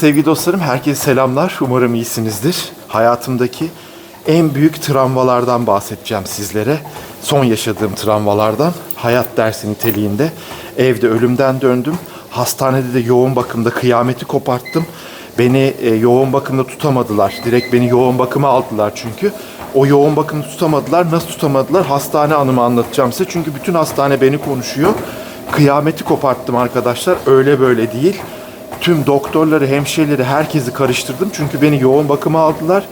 Sevgili dostlarım, herkese selamlar. Umarım iyisinizdir. Hayatımdaki en büyük travmalardan bahsedeceğim sizlere. Son yaşadığım travmalardan, hayat dersi niteliğinde. Evde ölümden döndüm. Hastanede de yoğun bakımda kıyameti koparttım. Beni e, yoğun bakımda tutamadılar. Direkt beni yoğun bakıma aldılar çünkü. O yoğun bakımda tutamadılar. Nasıl tutamadılar? Hastane anımı anlatacağım size. Çünkü bütün hastane beni konuşuyor. Kıyameti koparttım arkadaşlar. Öyle böyle değil tüm doktorları, hemşireleri, herkesi karıştırdım. Çünkü beni yoğun bakıma aldılar.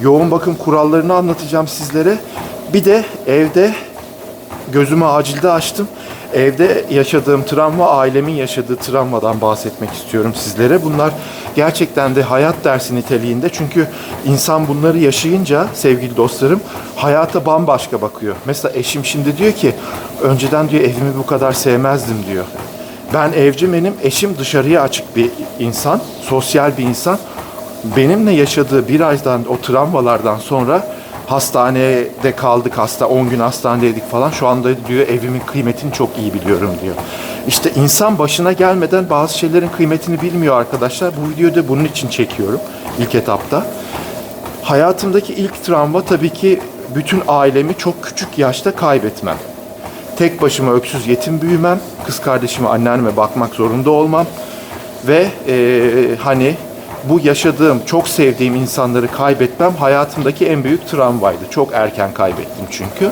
Yoğun bakım kurallarını anlatacağım sizlere. Bir de evde gözümü acilde açtım. Evde yaşadığım travma, ailemin yaşadığı travmadan bahsetmek istiyorum sizlere. Bunlar gerçekten de hayat dersi niteliğinde. Çünkü insan bunları yaşayınca sevgili dostlarım hayata bambaşka bakıyor. Mesela eşim şimdi diyor ki önceden diyor evimi bu kadar sevmezdim diyor. Ben evci benim, eşim dışarıya açık bir insan, sosyal bir insan. Benimle yaşadığı bir aydan, o travmalardan sonra hastanede kaldık, hasta 10 gün hastanedeydik falan. Şu anda diyor evimin kıymetini çok iyi biliyorum diyor. İşte insan başına gelmeden bazı şeylerin kıymetini bilmiyor arkadaşlar. Bu videoyu da bunun için çekiyorum ilk etapta. Hayatımdaki ilk travma tabii ki bütün ailemi çok küçük yaşta kaybetmem tek başıma öksüz yetim büyümem, kız kardeşime, anneanneme bakmak zorunda olmam ve e, hani bu yaşadığım, çok sevdiğim insanları kaybetmem hayatımdaki en büyük travmaydı. Çok erken kaybettim çünkü.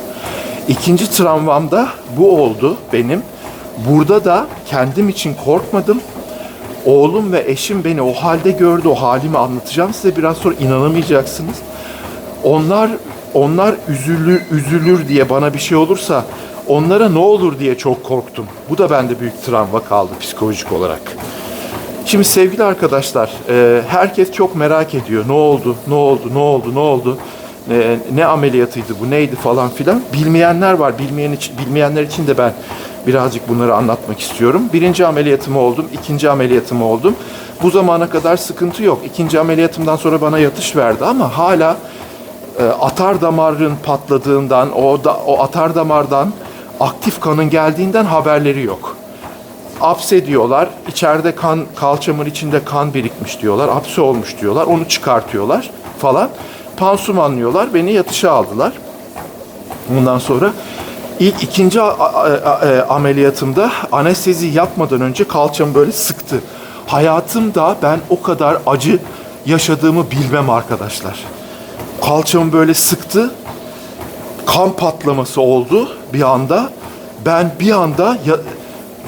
İkinci travmam da bu oldu benim. Burada da kendim için korkmadım. Oğlum ve eşim beni o halde gördü. O halimi anlatacağım size biraz sonra inanamayacaksınız. Onlar onlar üzülür üzülür diye bana bir şey olursa onlara ne olur diye çok korktum. Bu da bende büyük travma kaldı psikolojik olarak. Şimdi sevgili arkadaşlar, e, herkes çok merak ediyor. Ne oldu, ne oldu, ne oldu, ne oldu? E, ne ameliyatıydı bu, neydi falan filan. Bilmeyenler var. Bilmeyen için, bilmeyenler için de ben birazcık bunları anlatmak istiyorum. Birinci ameliyatımı oldum, ikinci ameliyatımı oldum. Bu zamana kadar sıkıntı yok. İkinci ameliyatımdan sonra bana yatış verdi ama hala e, atar damarın patladığından, o da, o atar damardan aktif kanın geldiğinden haberleri yok. Apse diyorlar, içeride kan, kalçamın içinde kan birikmiş diyorlar, apse olmuş diyorlar, onu çıkartıyorlar falan. Pansumanlıyorlar, beni yatışa aldılar. Bundan sonra ilk ikinci e, ameliyatımda anestezi yapmadan önce kalçamı böyle sıktı. Hayatımda ben o kadar acı yaşadığımı bilmem arkadaşlar. Kalçamı böyle sıktı kan patlaması oldu bir anda. Ben bir anda ya,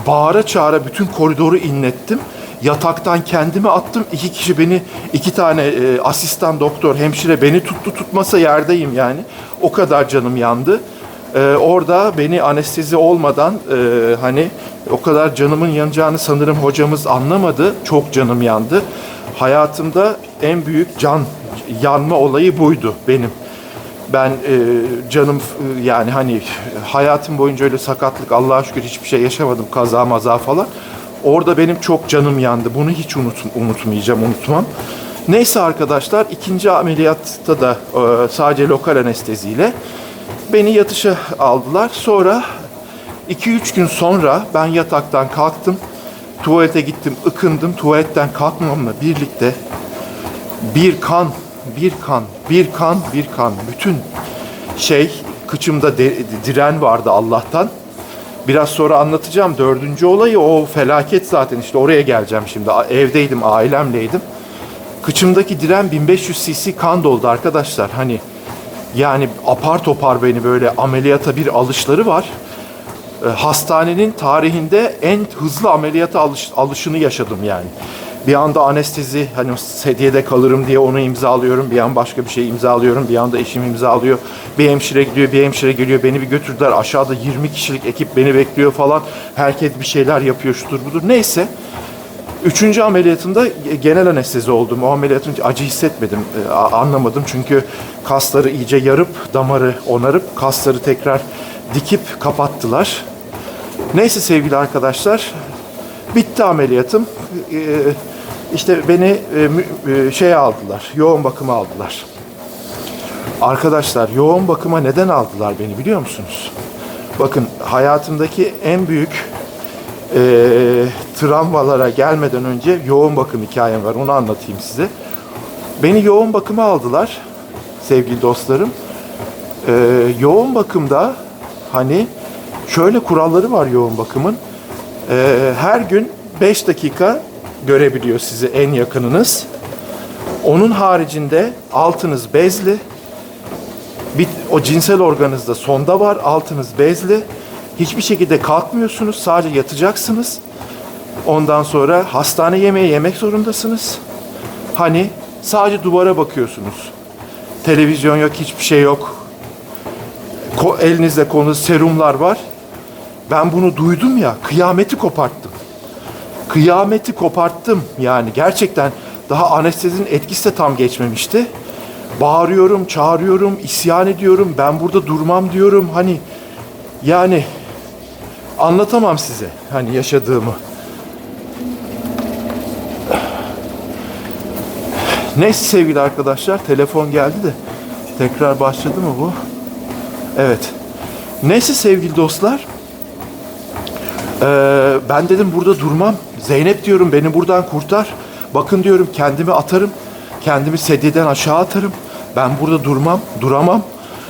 bağıra çağıra bütün koridoru inlettim. Yataktan kendimi attım. İki kişi beni, iki tane e, asistan doktor, hemşire beni tuttu tutmasa yerdeyim yani. O kadar canım yandı. E, orada beni anestezi olmadan e, hani o kadar canımın yanacağını sanırım hocamız anlamadı. Çok canım yandı. Hayatımda en büyük can yanma olayı buydu benim. Ben e, canım e, yani hani hayatım boyunca öyle sakatlık Allah'a şükür hiçbir şey yaşamadım kaza maza falan. Orada benim çok canım yandı. Bunu hiç unut, unutmayacağım, unutmam. Neyse arkadaşlar ikinci ameliyatta da e, sadece lokal anesteziyle beni yatışa aldılar. Sonra 2-3 gün sonra ben yataktan kalktım. Tuvalete gittim, ıkındım. Tuvaletten kalkmamla birlikte bir kan, bir kan, bir kan, bir kan. Bütün şey kıçımda de- diren vardı Allah'tan. Biraz sonra anlatacağım. Dördüncü olayı o felaket zaten işte oraya geleceğim şimdi. Evdeydim, ailemleydim. Kıçımdaki diren 1500 cc kan doldu arkadaşlar. Hani yani apar topar beni böyle ameliyata bir alışları var. E, hastanenin tarihinde en hızlı ameliyata alış, alışını yaşadım yani. Bir anda anestezi hani sedyede kalırım diye onu imzalıyorum. Bir an başka bir şey imzalıyorum. Bir anda eşim imzalıyor. Bir hemşire gidiyor, bir hemşire geliyor. Beni bir götürdüler. Aşağıda 20 kişilik ekip beni bekliyor falan. Herkes bir şeyler yapıyor şudur budur. Neyse. Üçüncü ameliyatımda genel anestezi oldum. O ameliyatın acı hissetmedim, e, a- anlamadım. Çünkü kasları iyice yarıp, damarı onarıp, kasları tekrar dikip kapattılar. Neyse sevgili arkadaşlar, bitti ameliyatım. E, işte beni e, e, şeye aldılar, yoğun bakıma aldılar. Arkadaşlar yoğun bakıma neden aldılar beni biliyor musunuz? Bakın hayatımdaki en büyük Ee, travmalara gelmeden önce yoğun bakım hikayem var. Onu anlatayım size. Beni yoğun bakıma aldılar sevgili dostlarım. Ee, yoğun bakımda hani şöyle kuralları var yoğun bakımın. Ee, her gün 5 dakika görebiliyor sizi en yakınınız. Onun haricinde altınız bezli. Bir, o cinsel organınızda sonda var, altınız bezli. Hiçbir şekilde kalkmıyorsunuz, sadece yatacaksınız. Ondan sonra hastane yemeği yemek zorundasınız. Hani sadece duvara bakıyorsunuz. Televizyon yok, hiçbir şey yok. Ko- elinizde konu serumlar var. Ben bunu duydum ya, kıyameti koparttım. Kıyameti koparttım yani gerçekten daha anestezinin etkisi de tam geçmemişti. Bağırıyorum, çağırıyorum, isyan ediyorum. Ben burada durmam diyorum. Hani yani anlatamam size hani yaşadığımı. Neyse sevgili arkadaşlar telefon geldi de tekrar başladı mı bu? Evet. Neyse sevgili dostlar. Ee, ben dedim burada durmam. Zeynep diyorum beni buradan kurtar. Bakın diyorum kendimi atarım. Kendimi sedyeden aşağı atarım. Ben burada durmam, duramam.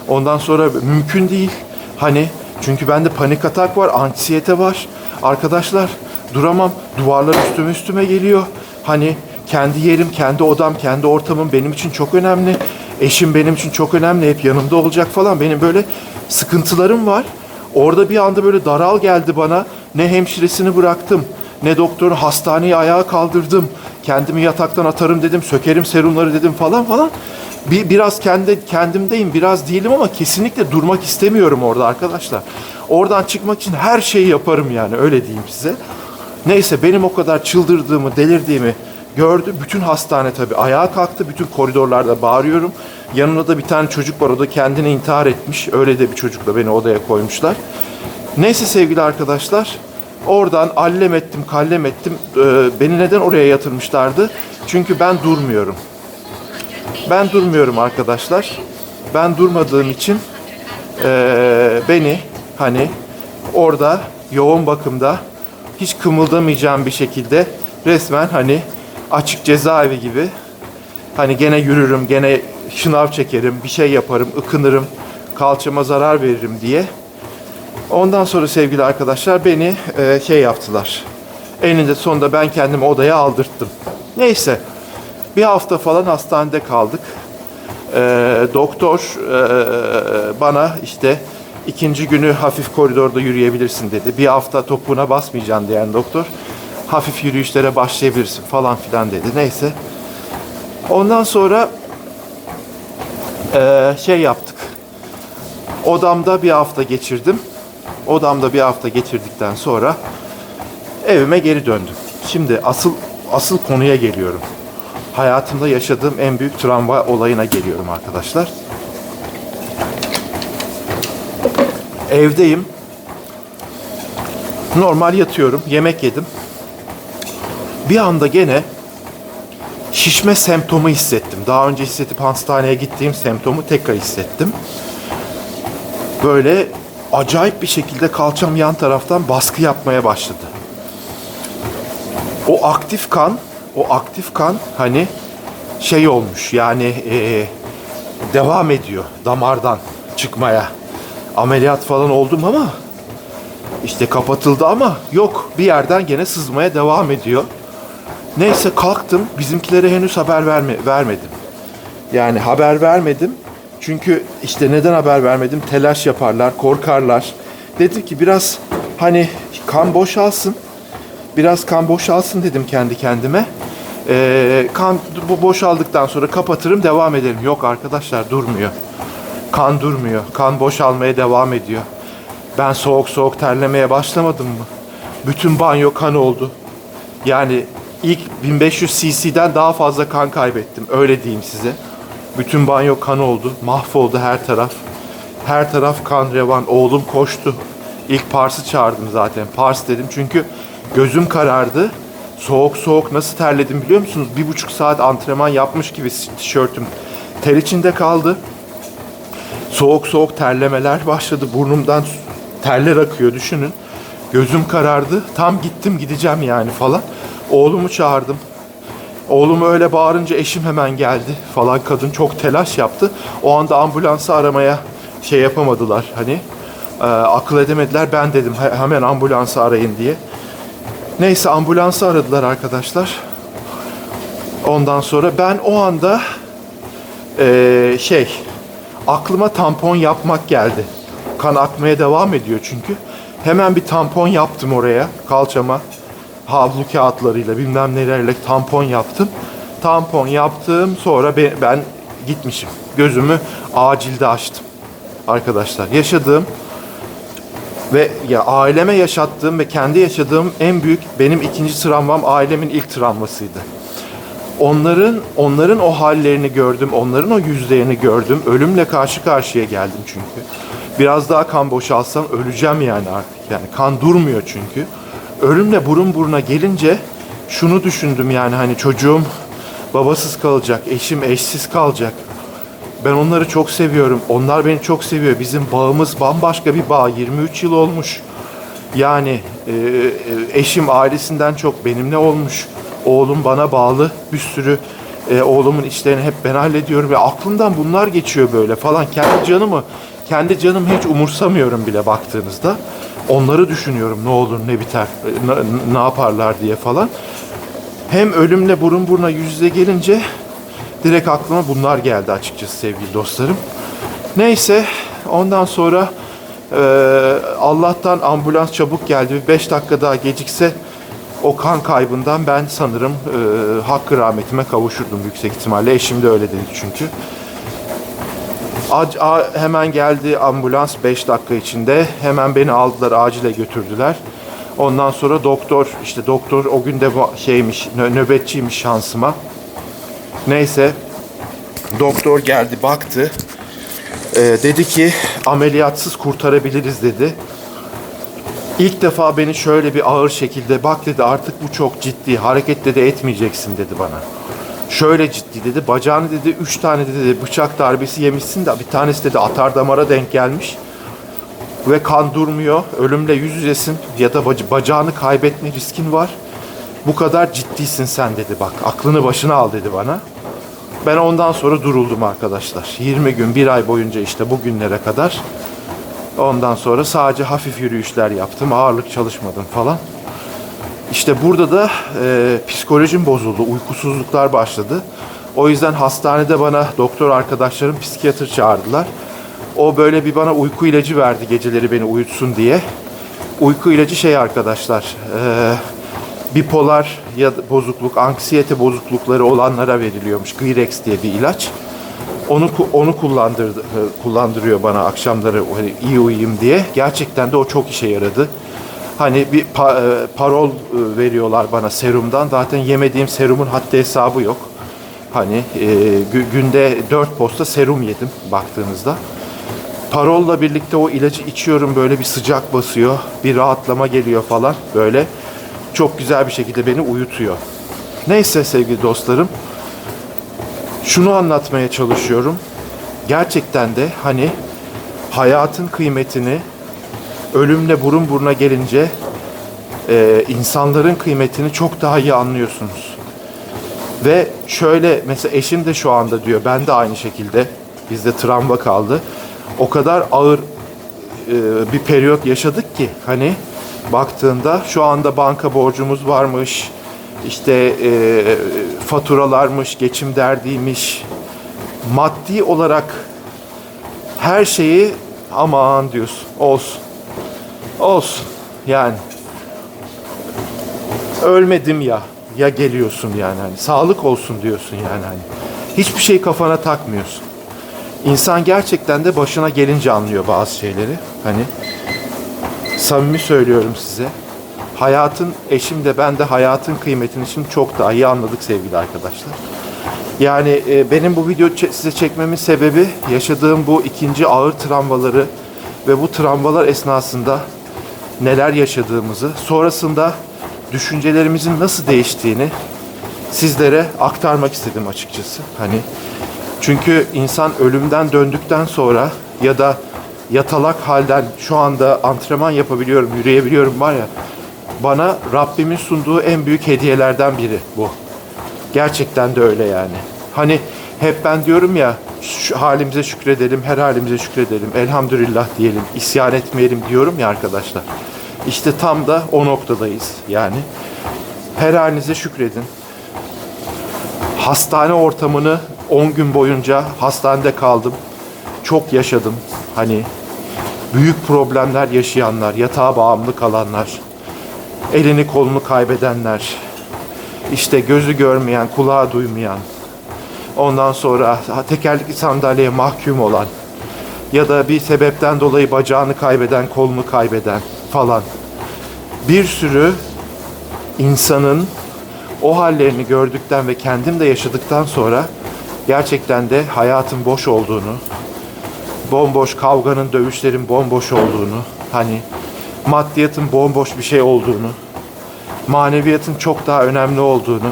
Ondan sonra mümkün değil. Hani çünkü bende panik atak var, anksiyete var. Arkadaşlar duramam. Duvarlar üstüme üstüme geliyor. Hani kendi yerim, kendi odam, kendi ortamım benim için çok önemli. Eşim benim için çok önemli. Hep yanımda olacak falan. Benim böyle sıkıntılarım var. Orada bir anda böyle daral geldi bana. Ne hemşiresini bıraktım, ne doktoru hastaneyi ayağa kaldırdım. Kendimi yataktan atarım dedim, sökerim serumları dedim falan falan. Bir, biraz kendi kendimdeyim, biraz değilim ama kesinlikle durmak istemiyorum orada arkadaşlar. Oradan çıkmak için her şeyi yaparım yani öyle diyeyim size. Neyse benim o kadar çıldırdığımı, delirdiğimi gördü. Bütün hastane tabii ayağa kalktı. Bütün koridorlarda bağırıyorum. Yanımda da bir tane çocuk var. O da kendini intihar etmiş. Öyle de bir çocukla beni odaya koymuşlar. Neyse sevgili arkadaşlar. Oradan allem ettim, kallem ettim. Ee, beni neden oraya yatırmışlardı? Çünkü ben durmuyorum. Ben durmuyorum arkadaşlar. Ben durmadığım için eee, beni hani orada yoğun bakımda hiç kımıldamayacağım bir şekilde resmen hani açık cezaevi gibi hani gene yürürüm, gene şınav çekerim, bir şey yaparım, ıkınırım, kalçama zarar veririm diye. Ondan sonra sevgili arkadaşlar beni eee, şey yaptılar. Eninde sonunda ben kendimi odaya aldırttım. Neyse bir hafta falan hastanede kaldık. Ee, doktor ee, bana işte ikinci günü hafif koridorda yürüyebilirsin dedi. Bir hafta topuğuna basmayacaksın diyen doktor. Hafif yürüyüşlere başlayabilirsin falan filan dedi. Neyse. Ondan sonra ee, şey yaptık. Odamda bir hafta geçirdim. Odamda bir hafta geçirdikten sonra evime geri döndüm. Şimdi asıl asıl konuya geliyorum. Hayatımda yaşadığım en büyük travma olayına geliyorum arkadaşlar. Evdeyim. Normal yatıyorum. Yemek yedim. Bir anda gene şişme semptomu hissettim. Daha önce hissedip hastaneye gittiğim semptomu tekrar hissettim. Böyle acayip bir şekilde kalçam yan taraftan baskı yapmaya başladı o aktif kan, o aktif kan hani şey olmuş yani eee, devam ediyor damardan çıkmaya. Ameliyat falan oldum ama işte kapatıldı ama yok bir yerden gene sızmaya devam ediyor. Neyse kalktım bizimkilere henüz haber verme, vermedim. Yani haber vermedim. Çünkü işte neden haber vermedim? Telaş yaparlar, korkarlar. Dedim ki biraz hani kan boşalsın biraz kan boşalsın dedim kendi kendime. Ee, kan bu boşaldıktan sonra kapatırım devam ederim. Yok arkadaşlar durmuyor. Kan durmuyor. Kan boşalmaya devam ediyor. Ben soğuk soğuk terlemeye başlamadım mı? Bütün banyo kan oldu. Yani ilk 1500 cc'den daha fazla kan kaybettim. Öyle diyeyim size. Bütün banyo kan oldu. Mahvoldu her taraf. Her taraf kan revan. Oğlum koştu. İlk Pars'ı çağırdım zaten. Pars dedim çünkü gözüm karardı. Soğuk soğuk nasıl terledim biliyor musunuz? Bir buçuk saat antrenman yapmış gibi tişörtüm ter içinde kaldı. Soğuk soğuk terlemeler başladı. Burnumdan terler akıyor düşünün. Gözüm karardı. Tam gittim gideceğim yani falan. Oğlumu çağırdım. Oğlumu öyle bağırınca eşim hemen geldi falan. Kadın çok telaş yaptı. O anda ambulansı aramaya şey yapamadılar hani. e, akıl edemediler. Ben dedim "He- hemen ambulansı arayın diye. Neyse ambulansı aradılar arkadaşlar. Ondan sonra ben o anda eee, şey aklıma tampon yapmak geldi. Kan akmaya devam ediyor çünkü. Hemen bir tampon yaptım oraya kalçama. Havlu kağıtlarıyla bilmem nelerle tampon yaptım. Tampon yaptım sonra be- ben gitmişim. Gözümü acilde açtım. Arkadaşlar yaşadığım ve ya aileme yaşattığım ve kendi yaşadığım en büyük benim ikinci travmam ailemin ilk travmasıydı. Onların onların o hallerini gördüm, onların o yüzlerini gördüm. Ölümle karşı karşıya geldim çünkü. Biraz daha kan boşalsam öleceğim yani artık. Yani kan durmuyor çünkü. Ölümle burun buruna gelince şunu düşündüm yani hani çocuğum babasız kalacak, eşim eşsiz kalacak. Ben onları çok seviyorum. Onlar beni çok seviyor. Bizim bağımız bambaşka bir bağ. 23 yıl olmuş. Yani e, e, eşim ailesinden çok benimle olmuş. Oğlum bana bağlı. Bir sürü e, oğlumun işlerini hep ben hallediyorum ve aklımdan bunlar geçiyor böyle falan. Kendi canımı, kendi canımı hiç umursamıyorum bile baktığınızda. Onları düşünüyorum ne olur ne biter, ne, ne yaparlar diye falan. Hem ölümle burun buruna yüz yüze gelince direkt aklıma bunlar geldi açıkçası sevgili dostlarım. Neyse ondan sonra e, Allah'tan ambulans çabuk geldi. Bir 5 dakika daha gecikse o kan kaybından ben sanırım e, hakkı rahmetime kavuşurdum yüksek ihtimalle. Eşim de öyle dedi çünkü. Hemen geldi ambulans 5 dakika içinde. Hemen beni aldılar acile götürdüler. Ondan sonra doktor işte doktor o gün de şeymiş nö- nöbetçiymiş şansıma. Neyse doktor geldi baktı. Ee, dedi ki ameliyatsız kurtarabiliriz dedi. İlk defa beni şöyle bir ağır şekilde bak dedi artık bu çok ciddi hareket dedi etmeyeceksin dedi bana. Şöyle ciddi dedi bacağını dedi üç tane dedi bıçak darbesi yemişsin de bir tanesi dedi atar damara denk gelmiş. Ve kan durmuyor ölümle yüz yüzesin ya da bac- bacağını kaybetme riskin var. Bu kadar ciddisin sen dedi bak aklını başına al dedi bana. Ben ondan sonra duruldum arkadaşlar. 20 gün, bir ay boyunca işte bugünlere kadar. Ondan sonra sadece hafif yürüyüşler yaptım. Ağırlık çalışmadım falan. İşte burada da e, psikolojim bozuldu. Uykusuzluklar başladı. O yüzden hastanede bana doktor arkadaşlarım psikiyatr çağırdılar. O böyle bir bana uyku ilacı verdi geceleri beni uyutsun diye. Uyku ilacı şey arkadaşlar, e, bipolar ya bozukluk, anksiyete bozuklukları olanlara veriliyormuş. Grirex diye bir ilaç. Onu onu kullandırdı e, kullandırıyor bana akşamları hani iyi uyuyayım diye. Gerçekten de o çok işe yaradı. Hani bir pa- e, parol e, veriyorlar bana serumdan. Zaten yemediğim serumun haddi hesabı yok. Hani e, gü- günde 4 posta serum yedim baktığınızda. Parolla birlikte o ilacı içiyorum böyle bir sıcak basıyor. Bir rahatlama geliyor falan böyle. Çok güzel bir şekilde beni uyutuyor. Neyse sevgili dostlarım. Şunu anlatmaya çalışıyorum. Gerçekten de hani hayatın kıymetini ölümle burun buruna gelince e, insanların kıymetini çok daha iyi anlıyorsunuz. Ve şöyle mesela eşim de şu anda diyor ben de aynı şekilde bizde travma kaldı. O kadar ağır e, bir periyot yaşadık ki hani baktığında şu anda banka borcumuz varmış. işte e, faturalarmış, geçim derdiymiş. Maddi olarak her şeyi aman diyorsun olsun. Olsun yani ölmedim ya ya geliyorsun yani hani sağlık olsun diyorsun yani hani hiçbir şey kafana takmıyorsun. İnsan gerçekten de başına gelince anlıyor bazı şeyleri. Hani samimi söylüyorum size. Hayatın eşim de ben de hayatın kıymetini şimdi çok daha iyi anladık sevgili arkadaşlar. Yani e, benim bu video size çekmemin sebebi yaşadığım bu ikinci ağır travmaları ve bu travmalar esnasında neler yaşadığımızı, sonrasında düşüncelerimizin nasıl değiştiğini sizlere aktarmak istedim açıkçası. Hani çünkü insan ölümden döndükten sonra ya da yatalak halden şu anda antrenman yapabiliyorum, yürüyebiliyorum var ya. Bana Rabbimin sunduğu en büyük hediyelerden biri bu. Gerçekten de öyle yani. Hani hep ben diyorum ya şu halimize şükredelim, her halimize şükredelim, elhamdülillah diyelim, isyan etmeyelim diyorum ya arkadaşlar. İşte tam da o noktadayız yani. Her halinize şükredin. Hastane ortamını 10 gün boyunca hastanede kaldım. Çok yaşadım. Hani büyük problemler yaşayanlar, yatağa bağımlı kalanlar, elini kolunu kaybedenler, işte gözü görmeyen, kulağı duymayan, ondan sonra tekerlekli sandalyeye mahkum olan ya da bir sebepten dolayı bacağını kaybeden, kolunu kaybeden falan. Bir sürü insanın o hallerini gördükten ve kendim de yaşadıktan sonra gerçekten de hayatın boş olduğunu, bomboş kavganın, dövüşlerin bomboş olduğunu, hani maddiyatın bomboş bir şey olduğunu, maneviyatın çok daha önemli olduğunu,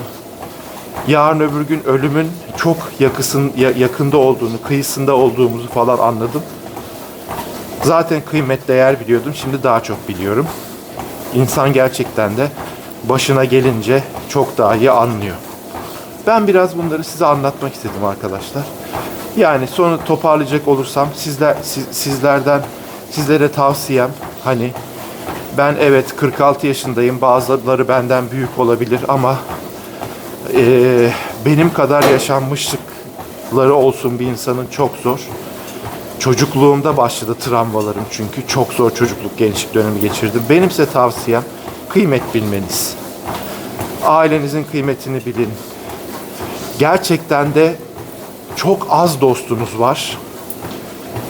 yarın öbür gün ölümün çok yakısın, ya- yakında olduğunu, kıyısında olduğumuzu falan anladım. Zaten kıymet değer biliyordum, şimdi daha çok biliyorum. İnsan gerçekten de başına gelince çok daha iyi anlıyor. Ben biraz bunları size anlatmak istedim arkadaşlar. Yani sonu toparlayacak olursam sizler siz- sizlerden sizlere tavsiyem hani ben evet 46 yaşındayım. Bazıları benden büyük olabilir ama eee, benim kadar yaşanmışlıkları olsun bir insanın çok zor. Çocukluğumda başladı travmalarım çünkü çok zor çocukluk gençlik dönemi geçirdim. Benim size tavsiyem kıymet bilmeniz. Ailenizin kıymetini bilin. Gerçekten de çok az dostunuz var.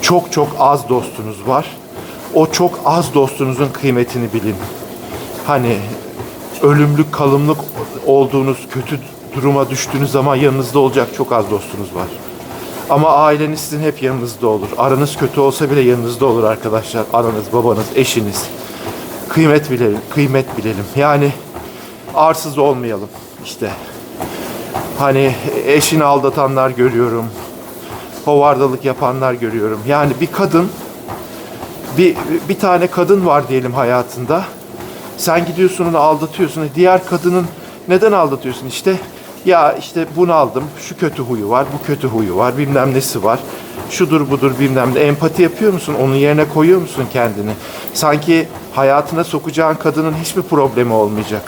Çok çok az dostunuz var. O çok az dostunuzun kıymetini bilin. Hani ölümlük, kalımlık olduğunuz, kötü duruma düştüğünüz zaman yanınızda olacak çok az dostunuz var. Ama aileniz sizin hep yanınızda olur. Aranız kötü olsa bile yanınızda olur arkadaşlar. Ananız, babanız, eşiniz. Kıymet bilelim, kıymet bilelim. Yani arsız olmayalım işte. Hani eşini aldatanlar görüyorum. Hovardalık yapanlar görüyorum. Yani bir kadın bir bir tane kadın var diyelim hayatında. Sen gidiyorsun onu aldatıyorsun. E, Diğer kadının neden aldatıyorsun? İşte ya işte bunu aldım. Şu kötü huyu var, bu kötü huyu var, bilmem nesi var. Şudur budur bilmem ne. Empati yapıyor musun? Onun yerine koyuyor musun kendini? Sanki hayatına sokacağın kadının hiçbir problemi olmayacak.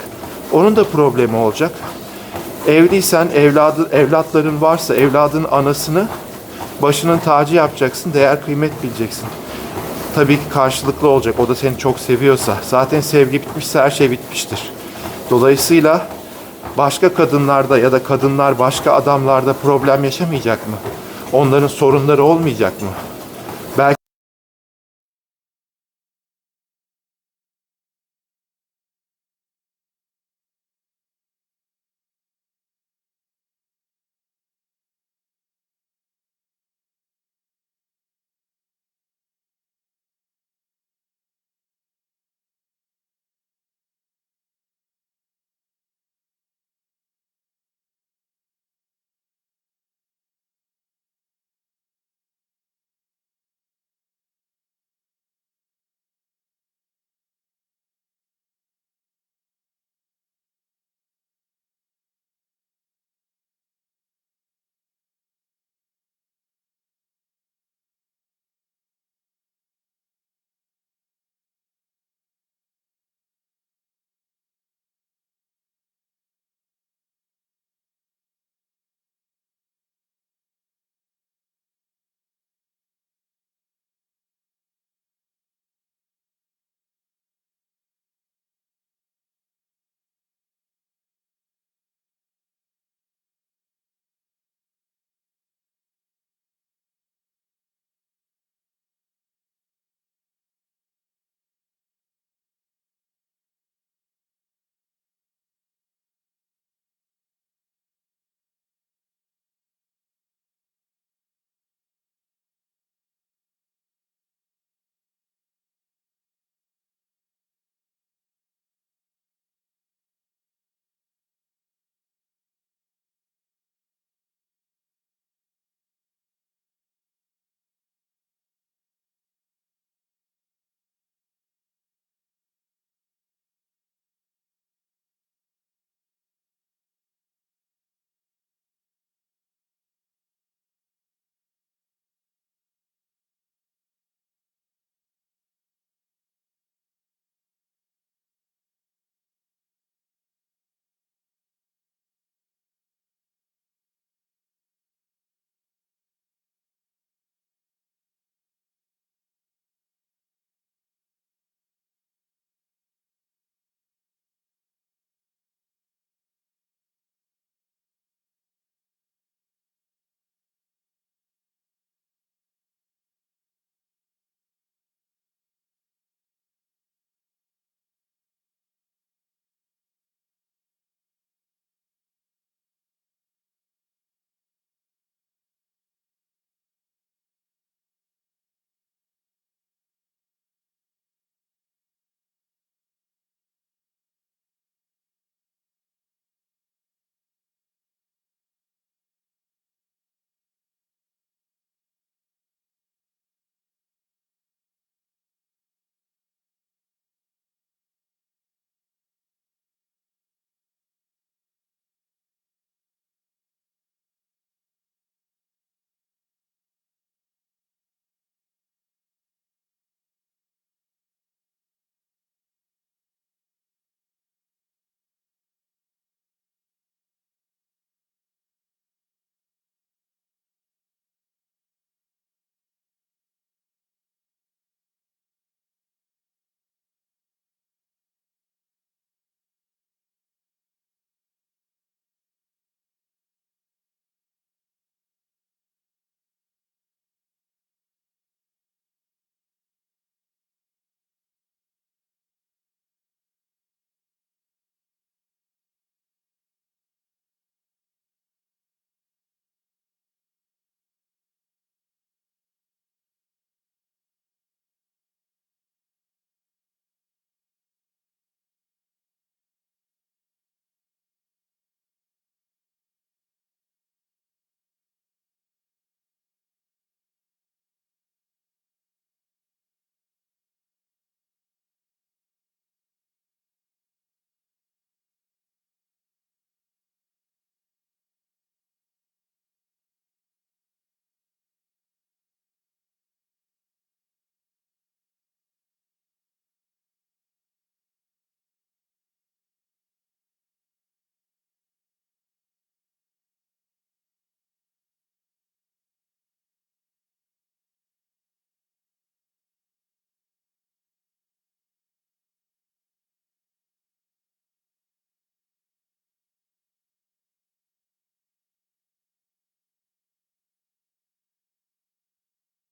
Onun da problemi olacak. Evliysen, evladı, evlatların varsa evladın anasını başının tacı yapacaksın, değer kıymet bileceksin. Tabii ki karşılıklı olacak. O da seni çok seviyorsa. Zaten sevgi bitmişse her şey bitmiştir. Dolayısıyla başka kadınlarda ya da kadınlar başka adamlarda problem yaşamayacak mı? Onların sorunları olmayacak mı?